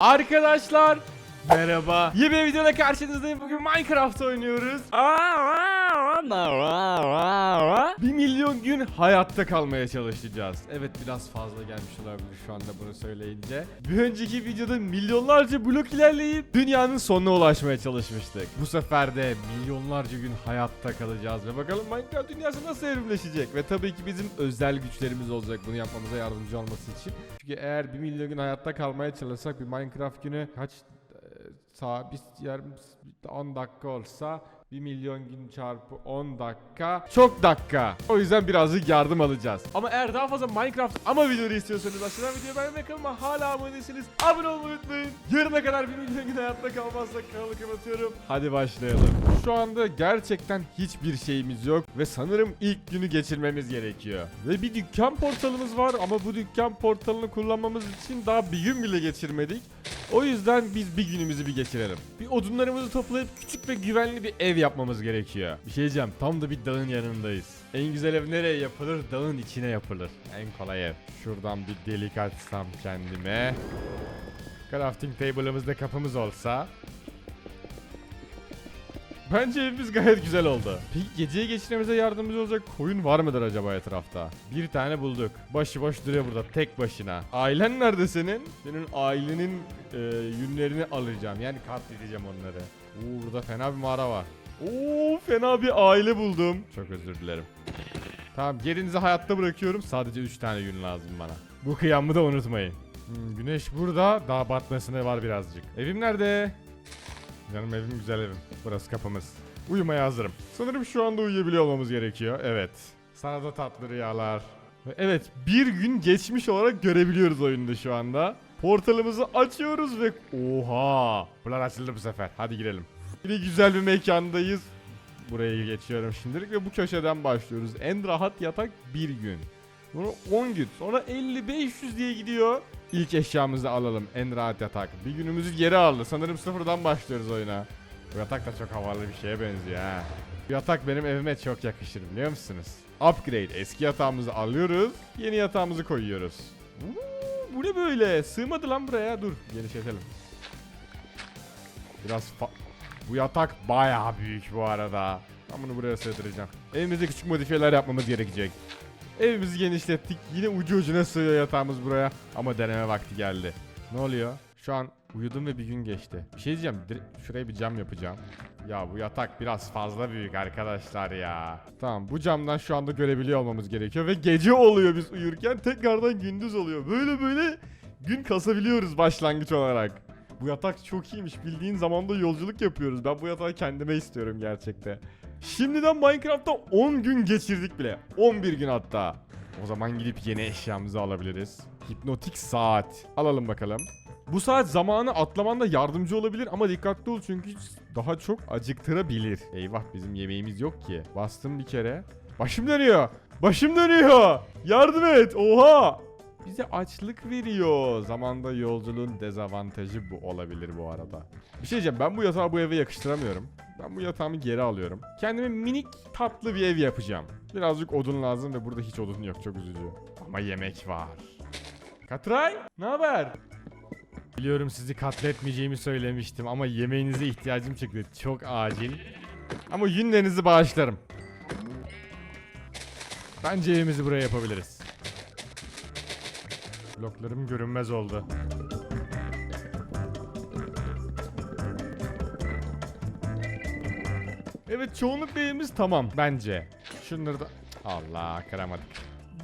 Arkadaşlar merhaba. Yeni bir videoda karşınızdayım. Bugün Minecraft oynuyoruz. 1 milyon gün hayatta kalmaya çalışacağız. Evet biraz fazla gelmiş olabilir şu anda bunu söyleyince. Bir önceki videoda milyonlarca blok ilerleyip dünyanın sonuna ulaşmaya çalışmıştık. Bu sefer de milyonlarca gün hayatta kalacağız ve bakalım Minecraft dünyası nasıl evrimleşecek. Ve tabii ki bizim özel güçlerimiz olacak bunu yapmamıza yardımcı olması için. Çünkü eğer 1 milyon gün hayatta kalmaya çalışsak bir Minecraft günü kaç e, saat bir yarım 10 dakika olsa 1 milyon gün çarpı 10 dakika çok dakika. O yüzden birazcık yardım alacağız. Ama eğer daha fazla Minecraft ama videoları istiyorsanız aşağıdan videoyu beğenmeyi kanalıma hala abone değilseniz abone olmayı unutmayın. Yarına kadar 1 milyon gün hayatta kalmazsak kanalı kapatıyorum. Hadi başlayalım. Şu anda gerçekten hiçbir şeyimiz yok ve sanırım ilk günü geçirmemiz gerekiyor. Ve bir dükkan portalımız var ama bu dükkan portalını kullanmamız için daha bir gün bile geçirmedik. O yüzden biz bir günümüzü bir geçirelim. Bir odunlarımızı toplayıp küçük ve güvenli bir ev yapmamız gerekiyor. Bir şey diyeceğim tam da bir dağın yanındayız. En güzel ev nereye yapılır? Dağın içine yapılır. En kolay ev. Şuradan bir delik açsam kendime. Crafting table'ımızda kapımız olsa. Bence evimiz gayet güzel oldu. Peki geceyi geçirmemize yardımcı olacak koyun var mıdır acaba etrafta? Bir tane bulduk. Başıboş duruyor burada tek başına. Ailen nerede senin? Senin ailenin e, yünlerini alacağım. Yani katledeceğim onları. Oo burada fena bir mağara var. Oo fena bir aile buldum. Çok özür dilerim. Tamam gerinizi hayatta bırakıyorum. Sadece 3 tane yün lazım bana. Bu kıyamı da unutmayın. Hmm, güneş burada. Daha batmasına var birazcık. Evim nerede? Canım evim güzel evim. Burası kapımız. Uyumaya hazırım. Sanırım şu anda uyuyabiliyor olmamız gerekiyor. Evet. Sana da tatlı rüyalar. Ve Evet bir gün geçmiş olarak görebiliyoruz oyunda şu anda. Portalımızı açıyoruz ve... Oha! Bunlar açıldı bu sefer. Hadi girelim. Yine güzel bir mekandayız. Buraya geçiyorum şimdilik ve bu köşeden başlıyoruz. En rahat yatak bir gün. Sonra 10 gün. Sonra 50-500 diye gidiyor. İlk eşyamızı alalım. En rahat yatak. Bir günümüzü geri aldı. Sanırım sıfırdan başlıyoruz oyuna. Bu yatak da çok havalı bir şeye benziyor ha. Bu yatak benim evime çok yakışır biliyor musunuz? Upgrade. Eski yatağımızı alıyoruz. Yeni yatağımızı koyuyoruz. Uuu, bu ne böyle? Sığmadı lan buraya. Dur genişletelim. Biraz fa- Bu yatak bayağı büyük bu arada. Ben bunu buraya sığdıracağım. Evimizde küçük modifiyeler yapmamız gerekecek. Evimizi genişlettik. Yine ucu ucuna sığıyor yatağımız buraya. Ama deneme vakti geldi. Ne oluyor? Şu an uyudum ve bir gün geçti. Bir şey diyeceğim. Şuraya bir cam yapacağım. Ya bu yatak biraz fazla büyük arkadaşlar ya. Tamam bu camdan şu anda görebiliyor olmamız gerekiyor. Ve gece oluyor biz uyurken tekrardan gündüz oluyor. Böyle böyle gün kasabiliyoruz başlangıç olarak. Bu yatak çok iyiymiş. Bildiğin zamanda yolculuk yapıyoruz. Ben bu yatağı kendime istiyorum gerçekten. Şimdiden Minecraft'ta 10 gün geçirdik bile. 11 gün hatta. O zaman gidip yeni eşyamızı alabiliriz. Hipnotik saat. Alalım bakalım. Bu saat zamanı atlamanda yardımcı olabilir ama dikkatli ol çünkü daha çok acıktırabilir. Eyvah bizim yemeğimiz yok ki. Bastım bir kere. Başım dönüyor. Başım dönüyor. Yardım et. Oha. Bize açlık veriyor. Zamanda yolculuğun dezavantajı bu olabilir bu arada. Bir şey diyeceğim ben bu yatağı bu eve yakıştıramıyorum. Ben bu yatağımı geri alıyorum. Kendime minik tatlı bir ev yapacağım. Birazcık odun lazım ve burada hiç odun yok çok üzücü. Ama yemek var. Katray ne haber? Biliyorum sizi katletmeyeceğimi söylemiştim ama yemeğinize ihtiyacım çıktı. Çok acil. Ama yünlerinizi bağışlarım. Bence evimizi buraya yapabiliriz. Bloklarım görünmez oldu. Evet çoğunlukla evimiz tamam bence. Şunları da... Allah kıramadık.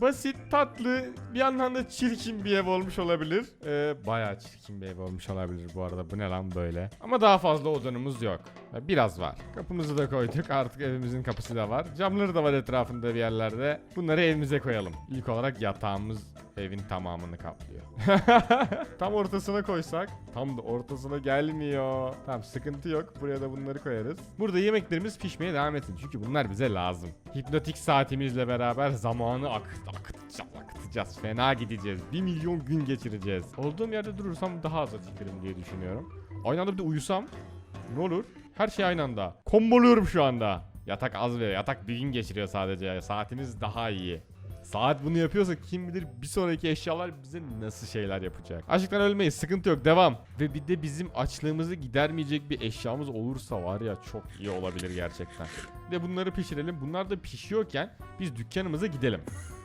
Basit, tatlı, bir yandan da çirkin bir ev olmuş olabilir. Ee, bayağı çirkin bir ev olmuş olabilir bu arada. Bu ne lan böyle? Ama daha fazla odanımız yok. Biraz var. Kapımızı da koyduk. Artık evimizin kapısı da var. Camları da var etrafında bir yerlerde. Bunları evimize koyalım. İlk olarak yatağımız evin tamamını kaplıyor. tam ortasına koysak. Tam da ortasına gelmiyor. Tamam sıkıntı yok. Buraya da bunları koyarız. Burada yemeklerimiz pişmeye devam etsin. Çünkü bunlar bize lazım. Hipnotik saatimizle beraber zamanı akıt akıtacağız akıtacağız. Fena gideceğiz. 1 milyon gün geçireceğiz. Olduğum yerde durursam daha az acıkırım diye düşünüyorum. Aynı anda bir de uyusam ne olur? Her şey aynı anda. Komboluyorum şu anda. Yatak az veriyor. Yatak bir gün geçiriyor sadece. Saatimiz daha iyi. Saat bunu yapıyorsa kim bilir bir sonraki eşyalar bize nasıl şeyler yapacak. Açlıktan ölmeyiz sıkıntı yok devam. Ve bir de bizim açlığımızı gidermeyecek bir eşyamız olursa var ya çok iyi olabilir gerçekten. Bir de bunları pişirelim. Bunlar da pişiyorken biz dükkanımıza gidelim.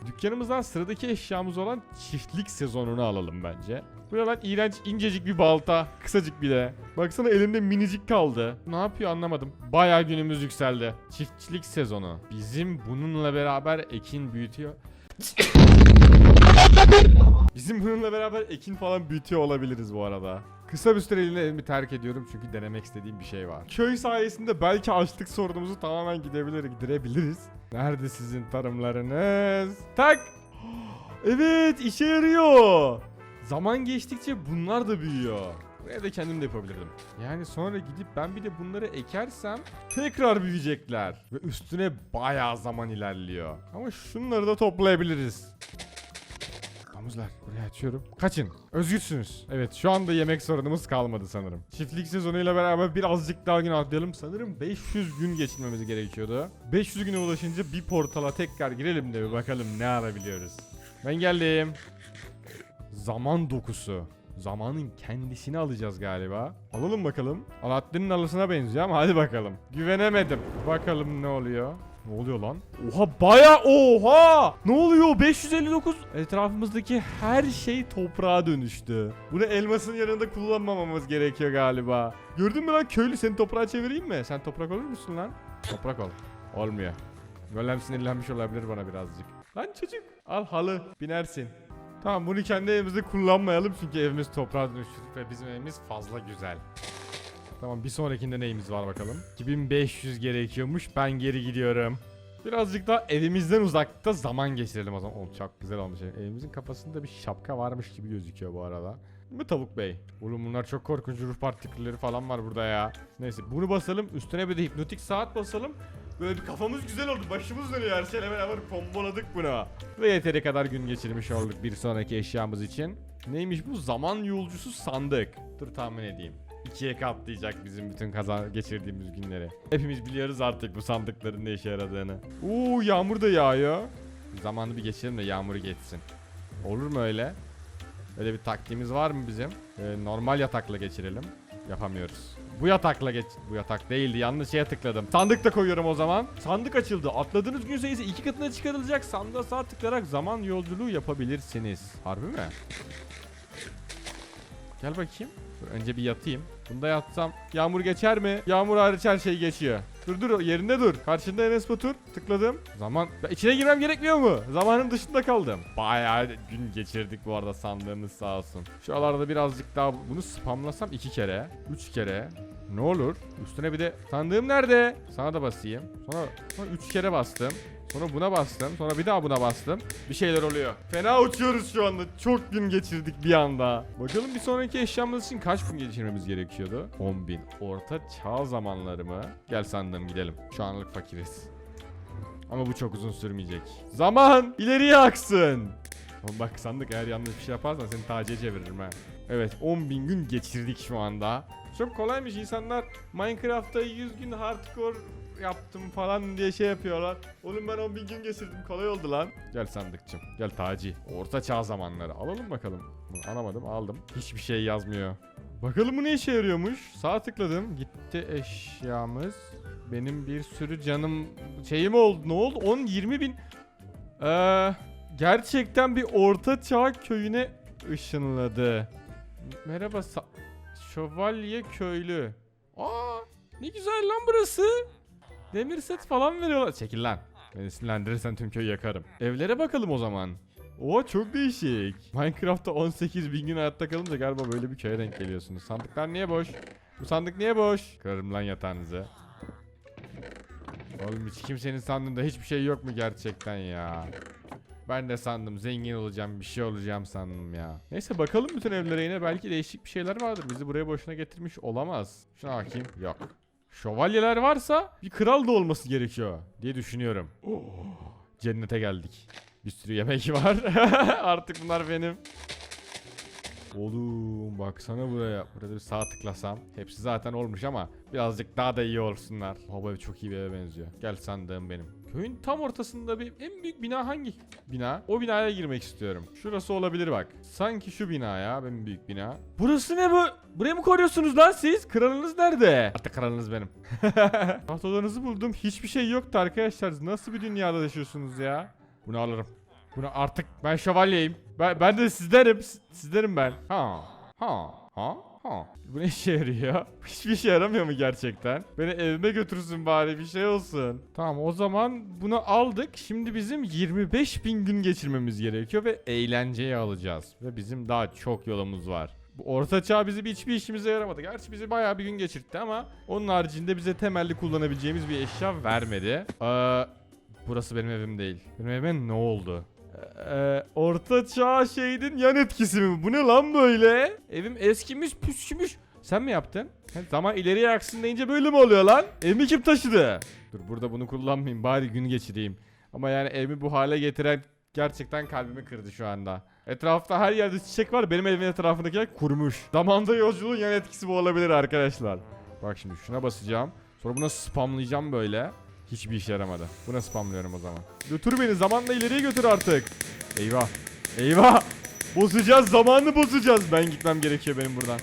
Dükkanımızdan sıradaki eşyamız olan çiftlik sezonunu alalım bence. Bu lan iğrenç incecik bir balta. Kısacık bir de. Baksana elimde minicik kaldı. Ne yapıyor anlamadım. Bayağı günümüz yükseldi. Çiftçilik sezonu. Bizim bununla beraber ekin büyütüyor. Bizim bununla beraber ekin falan büyütüyor olabiliriz bu arada. Kısa bir süreliğine evimi terk ediyorum çünkü denemek istediğim bir şey var. Köy sayesinde belki açlık sorunumuzu tamamen gidebilir, giderebiliriz. Nerede sizin tarımlarınız? Tak! Evet işe yarıyor. Zaman geçtikçe bunlar da büyüyor. Buraya da kendim de yapabilirdim. Yani sonra gidip ben bir de bunları ekersem tekrar büyüyecekler. Ve üstüne bayağı zaman ilerliyor. Ama şunları da toplayabiliriz. Domuzlar buraya açıyorum. Kaçın. Özgürsünüz. Evet şu anda yemek sorunumuz kalmadı sanırım. Çiftlik sezonuyla beraber birazcık daha gün atlayalım. Sanırım 500 gün geçirmemiz gerekiyordu. 500 güne ulaşınca bir portala tekrar girelim de bir bakalım ne alabiliyoruz. Ben geldim. Zaman dokusu. Zamanın kendisini alacağız galiba. Alalım bakalım. Alaaddin'in alısına benziyor ama hadi bakalım. Güvenemedim. Bakalım ne oluyor. Ne oluyor lan? Oha baya oha! Ne oluyor? 559 etrafımızdaki her şey toprağa dönüştü. Bunu elmasın yanında kullanmamamız gerekiyor galiba. Gördün mü lan köylü seni toprağa çevireyim mi? Sen toprak olur musun lan? Toprak ol. Olmuyor. Golem sinirlenmiş olabilir bana birazcık. Lan çocuk al halı binersin. Tamam bunu kendi evimizde kullanmayalım çünkü evimiz toprağa dönüştü ve bizim evimiz fazla güzel. Tamam bir sonrakinde neyimiz var bakalım. 2500 gerekiyormuş ben geri gidiyorum. Birazcık daha evimizden uzakta zaman geçirelim o zaman. Oğlum çok güzel olmuş. Evimizin kafasında bir şapka varmış gibi gözüküyor bu arada. Mi Tavuk Bey? Oğlum bunlar çok korkunç ruh partikülleri falan var burada ya. Neyse bunu basalım. Üstüne bir de hipnotik saat basalım. Böyle bir kafamız güzel oldu. Başımız dönüyor her şeyle beraber komboladık buna. Ve yeteri kadar gün geçirmiş olduk bir sonraki eşyamız için. Neymiş bu? Zaman yolcusu sandık. Dur tahmin edeyim. İkiye katlayacak bizim bütün kazan geçirdiğimiz günleri. Hepimiz biliyoruz artık bu sandıkların ne işe yaradığını. Oo yağmur da yağıyor. Zamanı bir geçirelim de yağmuru geçsin. Olur mu öyle? Öyle bir taktiğimiz var mı bizim? Ee, normal yatakla geçirelim. Yapamıyoruz. Bu yatakla geç... Bu yatak değildi. Yanlış şeye tıkladım. Sandık da koyuyorum o zaman. Sandık açıldı. Atladığınız gün sayısı iki katına çıkarılacak. Sandığa sağ tıklayarak zaman yolculuğu yapabilirsiniz. Harbi mi? Gel bakayım. Önce bir yatayım. Bunda yatsam yağmur geçer mi? Yağmur hariç her şey geçiyor. Dur dur yerinde dur. Karşında Enes Batur. Tıkladım. Zaman Ya içine girmem gerekmiyor mu? Zamanın dışında kaldım. Bayağı gün geçirdik bu arada sandığımız sağ olsun. Şuralarda birazcık daha bunu spamlasam iki kere. Üç kere. Ne olur? Üstüne bir de sandığım nerede? Sana da basayım. Sonra, sonra üç kere bastım. Sonra buna bastım. Sonra bir daha buna bastım. Bir şeyler oluyor. Fena uçuyoruz şu anda. Çok gün geçirdik bir anda. Bakalım bir sonraki eşyamız için kaç gün geçirmemiz gerekiyordu? 10.000. Orta çağ zamanları mı? Gel sandım gidelim. Şu anlık fakiriz. Ama bu çok uzun sürmeyecek. Zaman ileriye aksın. Oğlum bak sandık eğer yanlış bir şey yaparsan seni taciye çeviririm ha. Evet 10.000 gün geçirdik şu anda. Çok kolaymış insanlar Minecraft'ta 100 gün hardcore yaptım falan diye şey yapıyorlar. Oğlum ben 10 bin gün geçirdim kolay oldu lan. Gel sandıkçım gel Taci. Orta çağ zamanları alalım bakalım. Bunu Alamadım aldım. Hiçbir şey yazmıyor. Bakalım bu ne işe yarıyormuş. Sağ tıkladım. Gitti eşyamız. Benim bir sürü canım şeyim oldu. Ne oldu? 10 20 bin. Ee, gerçekten bir orta çağ köyüne ışınladı. Merhaba Şövalye köylü. Aa ne güzel lan burası. Demir set falan veriyorlar. Çekil lan. Beni sinirlendirirsen tüm köyü yakarım. Evlere bakalım o zaman. Oo çok değişik. Minecraft'ta 18 bin gün hayatta kalınca galiba böyle bir köye denk geliyorsunuz. Sandıklar niye boş? Bu sandık niye boş? Kırarım lan yatağınızı. Oğlum hiç kimsenin sandığında hiçbir şey yok mu gerçekten ya? Ben de sandım zengin olacağım bir şey olacağım sandım ya. Neyse bakalım bütün evlere yine belki değişik bir şeyler vardır. Bizi buraya boşuna getirmiş olamaz. Şuna bakayım. Yok. Şövalyeler varsa bir kral da olması gerekiyor diye düşünüyorum. Cennete geldik. Bir sürü yemek var. Artık bunlar benim. Oğlum baksana buraya. Burada bir sağ tıklasam. Hepsi zaten olmuş ama birazcık daha da iyi olsunlar. Baba çok iyi bir eve benziyor. Gel sandığım benim. Köyün tam ortasında bir en büyük bina hangi bina? O binaya girmek istiyorum. Şurası olabilir bak. Sanki şu bina ya en büyük bina. Burası ne bu? Buraya mı koruyorsunuz lan siz? Kralınız nerede? Artık kralınız benim. Taht odanızı buldum. Hiçbir şey yoktu arkadaşlar. Nasıl bir dünyada yaşıyorsunuz ya? Bunu alırım. Bunu artık ben şövalyeyim. Ben, ben de sizlerim. Sizlerim ben. Ha. Ha. Ha. Ha. Bu ne işe yarıyor? Hiçbir işe yaramıyor mu gerçekten? Beni evime götürsün bari bir şey olsun. Tamam o zaman bunu aldık. Şimdi bizim 25 bin gün geçirmemiz gerekiyor ve eğlenceyi alacağız. Ve bizim daha çok yolumuz var. Bu orta çağ bizi bir hiçbir işimize yaramadı. Gerçi bizi bayağı bir gün geçirtti ama onun haricinde bize temelli kullanabileceğimiz bir eşya vermedi. Ee, burası benim evim değil. Benim evime ne oldu? Ee, orta çağ şeyinin yan etkisi mi? Bu ne lan böyle? Evim eskimiş püskümüş. Sen mi yaptın? Zaman ileriye aksın deyince böyle mi oluyor lan? Evimi kim taşıdı? Dur burada bunu kullanmayayım bari gün geçireyim. Ama yani evimi bu hale getiren gerçekten kalbimi kırdı şu anda. Etrafta her yerde çiçek var benim evimin etrafındakiler kurumuş. Zamanda yolculuğun yan etkisi bu olabilir arkadaşlar. Bak şimdi şuna basacağım. Sonra buna spamlayacağım böyle. Hiçbir işe yaramadı. Buna spamlıyorum o zaman. Götür beni zamanla ileriye götür artık. Eyvah. Eyvah. Bozacağız zamanını bozacağız. Ben gitmem gerekiyor benim buradan.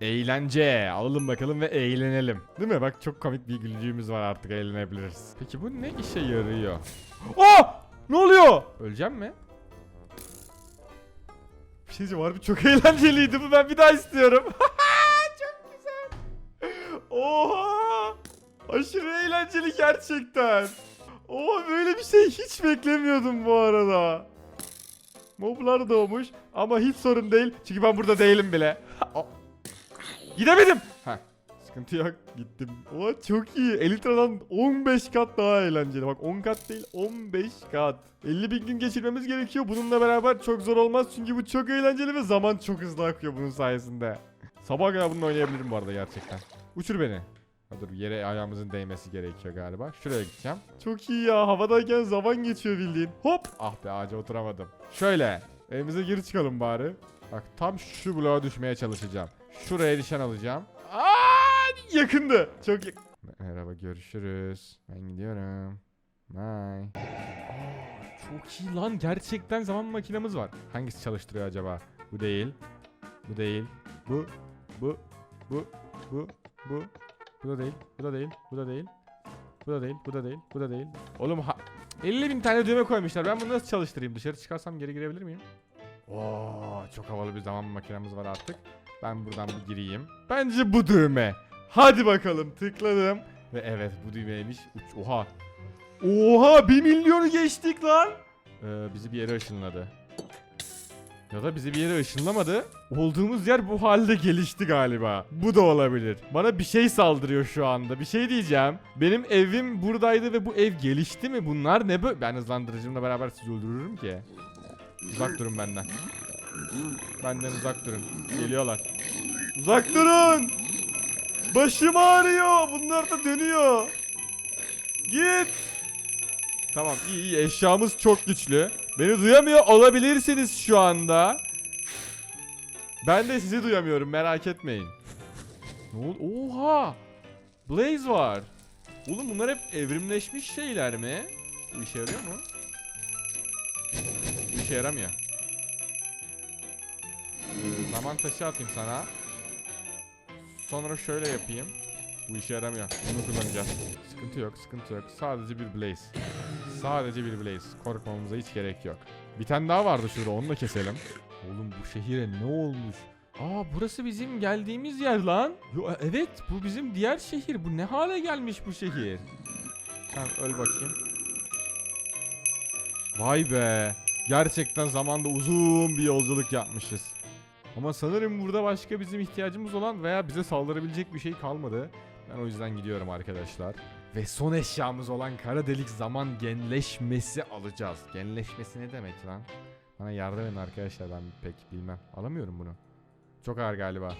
Eğlence. Alalım bakalım ve eğlenelim. Değil mi? Bak çok komik bir gülücüğümüz var artık eğlenebiliriz. Peki bu ne işe yarıyor? Oh! Ne oluyor? Öleceğim mi? Bir şey diyeceğim harbi çok eğlenceliydi bu ben bir daha istiyorum. çok güzel. Oha! Aşırı eğlenceli gerçekten. Oha böyle bir şey hiç beklemiyordum bu arada. Moblar doğmuş ama hiç sorun değil çünkü ben burada değilim bile. Gidemedim. Heh. Sıkıntı yok gittim. Oha çok iyi. Elitra'dan 15 kat daha eğlenceli. Bak 10 kat değil 15 kat. 50 bin gün geçirmemiz gerekiyor. Bununla beraber çok zor olmaz çünkü bu çok eğlenceli ve zaman çok hızlı akıyor bunun sayesinde. Sabah kadar bununla oynayabilirim bu arada gerçekten. Uçur beni. Ha dur yere ayağımızın değmesi gerekiyor galiba. Şuraya gideceğim. Çok iyi ya. Havadayken zaman geçiyor bildiğin. Hop. Ah be ağaca oturamadım. Şöyle. Evimize geri çıkalım bari. Bak tam şu bloğa düşmeye çalışacağım. Şuraya nişan alacağım. Aa, yakındı. Çok yak- Merhaba görüşürüz. Ben gidiyorum. Bye. Aa, çok iyi lan. Gerçekten zaman makinemiz var. Hangisi çalıştırıyor acaba? Bu değil. Bu değil. Bu. Bu. Bu. Bu. Bu. Bu da değil. Bu da değil. Bu da değil. Bu da değil. Bu da değil. Bu da değil. Oğlum ha 50 bin tane düğme koymuşlar. Ben bunu nasıl çalıştırayım? Dışarı çıkarsam geri girebilir miyim? Oo, çok havalı bir zaman makinemiz var artık. Ben buradan bir gireyim. Bence bu düğme. Hadi bakalım tıkladım. Ve evet bu düğmeymiş. Uç, oha. Oha 1 milyonu geçtik lan. Ee, bizi bir yere ışınladı. Ya da bizi bir yere ışınlamadı. Olduğumuz yer bu halde gelişti galiba. Bu da olabilir. Bana bir şey saldırıyor şu anda. Bir şey diyeceğim. Benim evim buradaydı ve bu ev gelişti mi? Bunlar ne böyle? Ben hızlandırıcımla beraber sizi öldürürüm ki. Uzak durun benden. Benden uzak durun. Geliyorlar. Uzak durun. Başım ağrıyor. Bunlar da dönüyor. Git. Tamam iyi iyi eşyamız çok güçlü. Beni duyamıyor olabilirsiniz şu anda. Ben de sizi duyamıyorum merak etmeyin. Ne oldu? Oha! Blaze var. Oğlum bunlar hep evrimleşmiş şeyler mi? Bu işe yarıyor mu? Bu işe yaramıyor. Zaman taşı atayım sana. Sonra şöyle yapayım. Bu işe yaramıyor. Bunu kullanacağız. Sıkıntı yok, sıkıntı yok. Sadece bir blaze. Sadece bir blaze. Korkmamıza hiç gerek yok. Bir tane daha vardı şurada onu da keselim. Oğlum bu şehire ne olmuş? Aa burası bizim geldiğimiz yer lan. Yo, e, evet bu bizim diğer şehir. Bu ne hale gelmiş bu şehir? Tamam öl bakayım. Vay be. Gerçekten zamanda uzun bir yolculuk yapmışız. Ama sanırım burada başka bizim ihtiyacımız olan veya bize saldırabilecek bir şey kalmadı. Ben o yüzden gidiyorum arkadaşlar. Ve son eşyamız olan kara delik zaman genleşmesi alacağız. Genleşmesi ne demek lan? Bana yardım edin arkadaşlar ben pek bilmem. Alamıyorum bunu. Çok ağır galiba.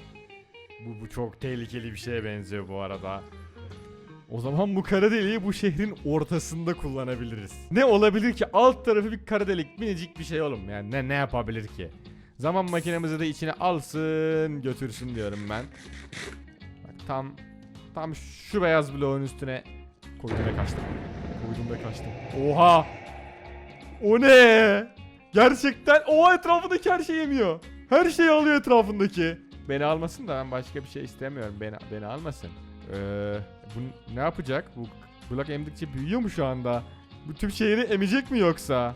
Bu, bu çok tehlikeli bir şeye benziyor bu arada. O zaman bu kara deliği bu şehrin ortasında kullanabiliriz. Ne olabilir ki? Alt tarafı bir kara delik minicik bir şey oğlum. Yani ne, ne yapabilir ki? Zaman makinemizi de içine alsın götürsün diyorum ben. Bak tam tam şu beyaz bloğun üstüne koydum ve kaçtım. Koydum da kaçtım. Oha! O ne? Gerçekten o etrafındaki her şeyi yemiyor. Her şeyi alıyor etrafındaki. Beni almasın da ben başka bir şey istemiyorum. Beni beni almasın. Ee, bu ne yapacak? Bu blok emdikçe büyüyor mu şu anda? Bu tüm şehri emecek mi yoksa?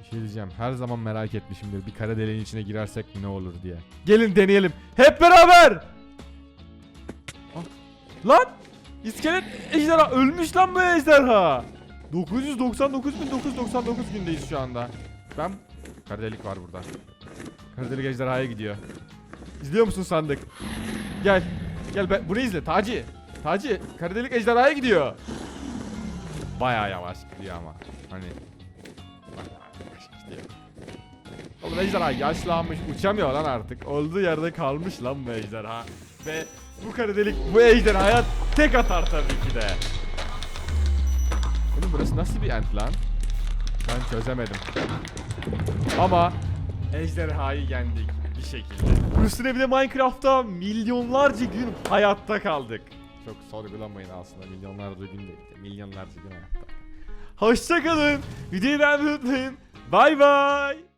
Bir şey diyeceğim. Her zaman merak etmişimdir. Bir kara deliğin içine girersek ne olur diye. Gelin deneyelim. Hep beraber. Ah, Lan! İskelet ejderha ölmüş lan bu ejderha. 999.999 gündeyiz şu anda. Ben kara delik var burada. Kara delik ejderhaya gidiyor. İzliyor musun sandık? Gel. Gel ben burayı izle Taci. Taci kara delik ejderhaya gidiyor. Bayağı yavaş gidiyor ama. Hani gidiyor. Oğlum ejderha yaşlanmış uçamıyor lan artık. Olduğu yerde kalmış lan bu ejderha. Ve bu kara delik bu ejderhaya tek atar tabii ki de. Oğlum burası nasıl bir ent lan? Ben çözemedim. Ama ejderhayı yendik bir şekilde. Üstüne bir de Minecraft'ta milyonlarca gün hayatta kaldık. Çok sorgulamayın aslında milyonlarca gün değil. de Milyonlarca gün hayatta. Hoşçakalın. Videoyu beğenmeyi unutmayın. Bay bay.